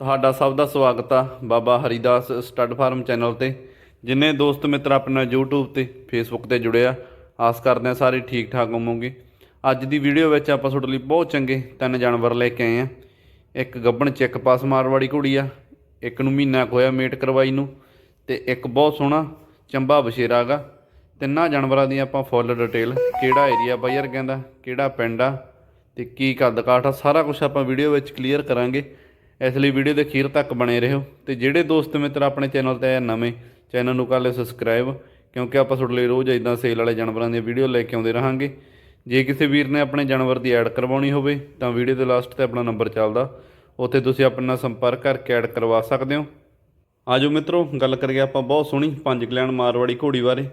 ਤੁਹਾਡਾ ਸਭ ਦਾ ਸਵਾਗਤ ਆ Baba Haridas stud farm channel ਤੇ, ਜਿੰਨੇ ਦੋਸਤ ਮਿੱਤਰ ਆਪਣਾ YouTube ਤੇ, Facebook ਤੇ ਜੁੜੇ ਆ, ਆਸ ਕਰਦੇ ਆ ਸਾਰੇ ਠੀਕ ਠਾਕ ਹੋਵੋਗੇ। ਅੱਜ ਦੀ ਵੀਡੀਓ ਵਿੱਚ ਆਪਾਂ ਤੁਹਾਡੇ ਲਈ ਬਹੁਤ ਚੰਗੇ ਤਿੰਨ ਜਾਨਵਰ ਲੈ ਕੇ ਆਏ ਆ। ਇੱਕ ਗੱਬਣ ਚੈੱਕ ਪਾਸ ਮਾਰਵਾੜੀ ਕੁੜੀ ਆ, ਇੱਕ ਨੂੰ ਮਹੀਨਾ ਕੁ ਹੋਇਆ ਮੇਟ ਕਰਵਾਈ ਨੂੰ, ਤੇ ਇੱਕ ਬਹੁਤ ਸੋਹਣਾ ਚੰਬਾ ਬਸ਼ੇਰਾ ਗਾ। ਤਿੰਨਾਂ ਜਾਨਵਰਾਂ ਦੀ ਆਪਾਂ ਫੁੱਲ ਡਿਟੇਲ, ਕਿਹੜਾ ਏਰੀਆ ਬਾਈ ਕਹਿੰਦਾ ਕਿਹੜਾ ਪਿੰਡ ਆ, ਤੇ ਕੀ ਕੱਦ ਕਾਠ ਆ, ਸਾਰਾ ਕੁਝ ਆਪਾਂ ਵੀਡੀਓ ਵਿੱਚ ਕਲੀਅਰ ਕਰਾਂਗੇ। ਇਸ ਲਈ ਵੀਡੀਓ ਦੇ ਅਖੀਰ ਤੱਕ ਬਣੇ ਰਹੋ ਤੇ ਜਿਹੜੇ ਦੋਸਤ ਮਿੱਤਰ ਆਪਣੇ ਚੈਨਲ ਤੇ ਆਏ ਨਵੇਂ, ਚੈਨਲ ਨੂੰ ਕਰ ਲਿਓ ਸਬਸਕ੍ਰਾਈਬ ਕਿਉਂਕਿ ਆਪਾਂ ਤੁਹਾਡੇ ਲਈ ਰੋਜ਼ ਇਦਾਂ ਸੇਲ ਵਾਲੇ ਜਾਨਵਰਾਂ ਦੀਆਂ ਵੀਡੀਓ ਲੈ ਕੇ ਆਉਂਦੇ ਰਹਾਂਗੇ। ਜੇ ਕਿਸੇ ਵੀਰ ਨੇ ਆਪਣੇ ਜਾਨਵਰ ਦੀ ਐਡ ਕਰਵਾਉਣੀ ਹੋਵੇ, ਤਾਂ ਵੀਡੀਓ ਦੇ ਲਾਸਟ ਤੇ ਆਪਣਾ ਨੰਬਰ ਚੱਲਦਾ। ਉੱਥੇ ਤੁਸੀਂ ਆਪਣੇ ਨਾਲ ਸੰਪਰਕ ਕਰਕੇ ਐਡ ਕਰਵਾ ਸਕਦੇ ਹੋ। ਆਜੋ ਮਿੱਤਰੋ, ਗੱਲ ਕਰੀਏ ਆਪਾਂ ਬਹੁਤ ਸੋਹਣੀ ਪੰਜ ਕਲਿਆਣ ਮਾਰਵਾੜੀ ਘੋੜੀ ਬਾਰੇ।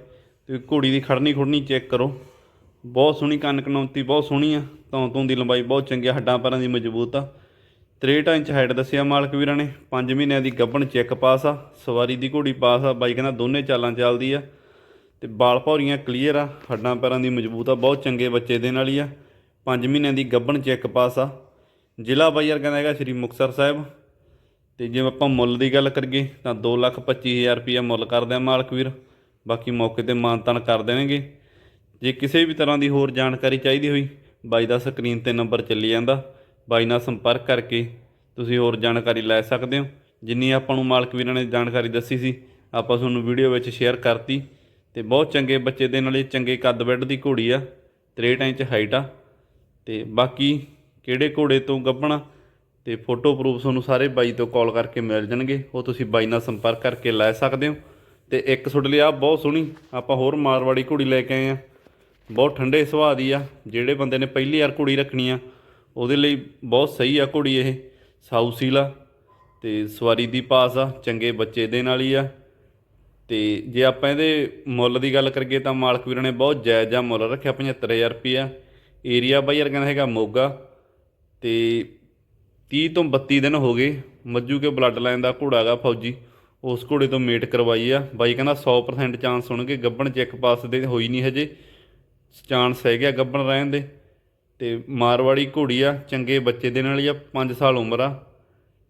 ਤੇ ਘੋੜੀ ਦੀ ਖੜਨੀ ਖੁੜਨੀ ਚੈੱਕ ਕਰੋ। ਬਹੁਤ ਸੋਹਣੀ ਕੰਨ ਕਨੌਂਤੀ ਬਹੁਤ ਸੋਹਣੀ ਆ। ਤੋਂ ਤੋਂ ਦੀ ਲੰਬਾਈ ਬਹੁਤ ਚੰਗੀ ਹੱਡਾਂ ਪੈਰਾਂ ਦੀ ਮਜ਼ਬੂਤ ਆ। 63 ਇੰਚ ਹਾਈਟ ਦੱਸਿਆ ਮਾਲਕ ਵੀਰਾਂ ਨੇ। 5 ਮਹੀਨਿਆਂ ਦੀ ਗੱਭਣ ਚੈੱਕ ਪਾਸ ਆ। ਸਵਾਰੀ ਦੀ ਘੋੜੀ ਪਾਸ ਆ। ਬਾਈ ਕਹਿੰਦਾ ਦੋਨੇ ਚਾਲਾਂ ਚੱਲਦੀ ਆ। ਤੇ ਬਾਲ ਭੌਰੀਆਂ ਕਲੀਅਰ ਆ। ਹੱਡਾਂ ਪੈਰਾਂ ਦੀ ਮਜ਼ਬੂਤ ਆ। ਬਹੁਤ ਚੰਗੇ ਬੱਚੇ ਦੇ ਨਾਲ ਹੀ ਆ। 5 ਮਹੀਨਿਆਂ ਦੀ ਗੱਭਣ ਚੈੱਕ ਪਾਸ ਆ। ਜ਼ਿਲ੍ਹਾ ਬਾਈ ਕਹਿੰਦਾ ਹੈਗਾ ਸ਼੍ਰੀ ਮੁਕਤਸਰ ਸਾਹਿਬ। ਤੇ ਜੇ ਆਪਾਂ ਮੁੱਲ ਦੀ ਗੱਲ ਕਰੀਏ ਤਾਂ 225000 ਰੁਪਇਆ ਮੁੱਲ ਕਰਦੇ ਆ ਮਾਲਕ ਵੀਰ। ਬਾਕੀ ਮੌਕੇ ਤੇ ਮਾਨਤਾਨ ਕਰ ਦੇਣਗੇ। ਜੇ ਕਿਸੇ ਵੀ ਤਰ੍ਹਾਂ ਦੀ ਹੋਰ ਜਾਣਕਾਰੀ ਚਾਹੀਦੀ ਹੋਈ, ਬਾਈ ਦਾ ਸਕਰੀਨ ਤੇ ਨੰਬਰ ਚੱਲੀ ਜਾਂਦਾ। ਬਾਈ ਨਾਲ ਸੰਪਰਕ ਕਰਕੇ ਤੁਸੀਂ ਹੋਰ ਜਾਣਕਾਰੀ ਲੈ ਸਕਦੇ ਹੋ। ਜਿੰਨੀ ਆਪਾਂ ਨੂੰ ਮਾਲਕ ਵੀਰਾਂ ਨੇ ਜਾਣਕਾਰੀ ਦੱਸੀ ਸੀ, ਆਪਾਂ ਤੁਹਾਨੂੰ ਵੀਡੀਓ ਵਿੱਚ ਸ਼ੇਅਰ ਕਰਤੀ। ਤੇ ਬਹੁਤ ਚੰਗੇ ਬੱਚੇ ਦੇ ਨਾਲ ਇਹ ਚੰਗੇ ਕੱਦ ਬੈੱਡ ਦੀ ਘੋੜੀ ਆ 63 ਇੰਚ ਹਾਈਟ ਆ। ਤੇ ਬਾਕੀ ਕਿਹੜੇ ਘੋੜੇ ਤੋਂ ਗੱਭਣਾ ਤੇ ਫੋਟੋ ਪ੍ਰੂਫ ਤੁਹਾਨੂੰ ਸਾਰੇ ਬਾਈ ਤੋਂ ਕਾਲ ਕਰਕੇ ਮਿਲ ਜਾਣਗੇ। ਉਹ ਤੁਸੀਂ ਬਾਈ ਨਾਲ ਸੰਪਰਕ ਕਰਕੇ ਲੈ ਸਕਦੇ ਹੋ। ਤੇ ਇੱਕ ਤੁਹਾਡੇ ਲਈ ਆ ਬਹੁਤ ਸੋਹਣੀ, ਆਪਾਂ ਹੋਰ ਮਾਰਵਾੜੀ ਘੋੜੀ ਲੈ ਕੇ ਆਏ ਆ। ਬਹੁਤ ਠੰਡੇ ਸੁਭਾਅ ਦੀ ਆ, ਜਿਹੜੇ ਬੰਦੇ ਨੇ ਪਹਿਲੀ ਵਾਰ ਘੋੜੀ ਰੱਖਣੀ ਆ ਉਹਦੇ ਲਈ ਬਹੁਤ ਸਹੀ ਆ ਘੋੜੀ ਇਹ, ਸਾਊ ਸੀਲ ਆ ਤੇ ਸਵਾਰੀ ਦੀ ਪਾਸ ਆ, ਚੰਗੇ ਬੱਚੇ ਦੇ ਨਾਲ ਹੀ ਆ। ਤੇ ਜੇ ਆਪਾਂ ਇਹਦੇ ਮੁੱਲ ਦੀ ਗੱਲ ਕਰੀਏ ਤਾਂ ਮਾਲਕ ਵੀਰਾਂ ਨੇ ਬਹੁਤ ਜਾਇਜ਼ ਜਿਹਾ ਮੁੱਲ ਰੱਖਿਆ 75000 ਰੁਪਿਆ ਏਰੀਆ ਬਾਈ ਯਾਰ ਕਹਿੰਦਾ ਹੈਗਾ ਮੋਗਾ। ਤੇ 30 ਤੋਂ 32 ਦਿਨ ਹੋ ਗਏ ਮੱਜੂ ਕੇ ਬਲੱਡ ਲਾਈਨ ਦਾ ਘੋੜਾ ਗਾ ਫੌਜੀ, ਉਸ ਘੋੜੇ ਤੋਂ ਮੇਟ ਕਰਵਾਈ ਆ। ਬਾਈ ਕਹਿੰਦਾ 100% ਚਾਂਸ ਹੋਣਗੇ ਗੱਬਣ ਚੈੱਕ ਪਾਸ ਦੇ ਹੋਈ ਨਹੀਂ ਹਜੇ। ਚਾਂਸ ਹੈਗਾ ਗੱਬਣ ਰਹਿਣ ਦੇ। ਤੇ ਮਾਰਵਾੜੀ ਘੋੜੀ ਆ ਚੰਗੇ ਬੱਚੇ ਦੇ ਨਾਲ ਹੀ ਆ 5 ਸਾਲ ਉਮਰ ਆ।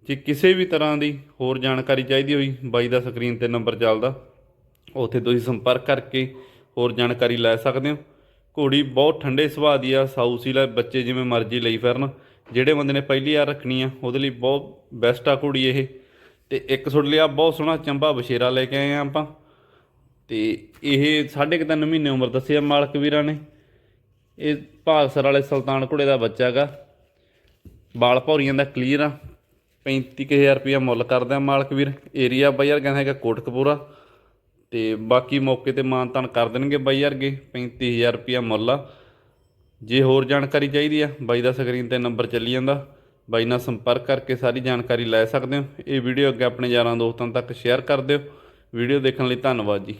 ਜੇ ਕਿਸੇ ਵੀ ਤਰ੍ਹਾਂ ਦੀ ਹੋਰ ਜਾਣਕਾਰੀ ਚਾਹੀਦੀ ਹੋਈ, ਬਾਈ ਦਾ ਸਕਰੀਨ ਤੇ ਨੰਬਰ ਚੱਲਦਾ। ਉੱਥੇ ਤੁਸੀਂ ਸੰਪਰਕ ਕਰਕੇ ਹੋਰ ਜਾਣਕਾਰੀ ਲੈ ਸਕਦੇ ਹੋ। ਘੋੜੀ ਬਹੁਤ ਠੰਡੇ ਸੁਭਾਅ ਦੀ ਆ ਸਾਊ ਸੀਲਾ ਬੱਚੇ ਜਿਵੇਂ ਮਰਜ਼ੀ ਲਈ ਫਿਰਨ। ਜਿਹੜੇ ਬੰਦੇ ਨੇ ਪਹਿਲੀ ਵਾਰ ਰੱਖਣੀ ਆ, ਉਹਦੇ ਲਈ ਬਹੁਤ ਬੈਸਟ ਆ ਘੋੜੀ ਇਹ। ਤੇ ਇੱਕ ਤੁਹਾਡੇ ਲਿਆ, ਬਹੁਤ ਸੋਹਣਾ ਚੰਬਾ ਬਸ਼ੇਰਾ ਲੈ ਕੇ ਆਏ ਆ ਆਪਾਂ। ਤੇ ਇਹ ਸਾਢੇ ਕੁ ਤਿੰਨ ਮਹੀਨੇ ਉਮਰ ਦੱਸਿਆ ਮਾਲਕ ਵੀਰਾਂ ਨੇ। ਇਹ ਭਾਗਸਰ ਵਾਲੇ ਸੁਲਤਾਨ ਘੋੜੇ ਦਾ ਬੱਚਾ ਹੈਗਾ। ਬਾਲ ਭੌਰੀਆਂ ਦਾ ਕਲੀਅਰ ਆ। 35000 ਰੁਪਇਆ ਮੁੱਲ ਕਰਦਾ ਮਾਲਕ ਵੀਰ। ਏਰੀਆ ਬਾਈ ਯਾਰ ਕਹਿੰਦਾ ਹੈਗਾ ਕੋਟਕਪੂਰਾ। ਤੇ ਬਾਕੀ ਮੌਕੇ ਤੇ ਮਾਨਤਾਨ ਕਰ ਦੇਣਗੇ ਬਾਈ ਯਾਰਗੇ 35000 ਰੁਪਇਆ ਮੁੱਲ ਆ। ਜੇ ਹੋਰ ਜਾਣਕਾਰੀ ਚਾਹੀਦੀ ਆ, ਬਾਈ ਦਾ ਸਕਰੀਨ ਤੇ ਨੰਬਰ ਚੱਲੀ ਜਾਂਦਾ। ਬਾਈ ਨਾਲ ਸੰਪਰਕ ਕਰਕੇ ਸਾਰੀ ਜਾਣਕਾਰੀ ਲੈ ਸਕਦੇ ਹੋ। ਇਹ ਵੀਡੀਓ ਅੱਗੇ ਆਪਣੇ ਯਾਰਾਂ ਦੋਸਤਾਂ ਤੱਕ ਸ਼ੇਅਰ ਕਰ ਦਿਓ। ਵੀਡੀਓ ਦੇਖਣ ਲਈ ਧੰਨਵਾਦ ਜੀ।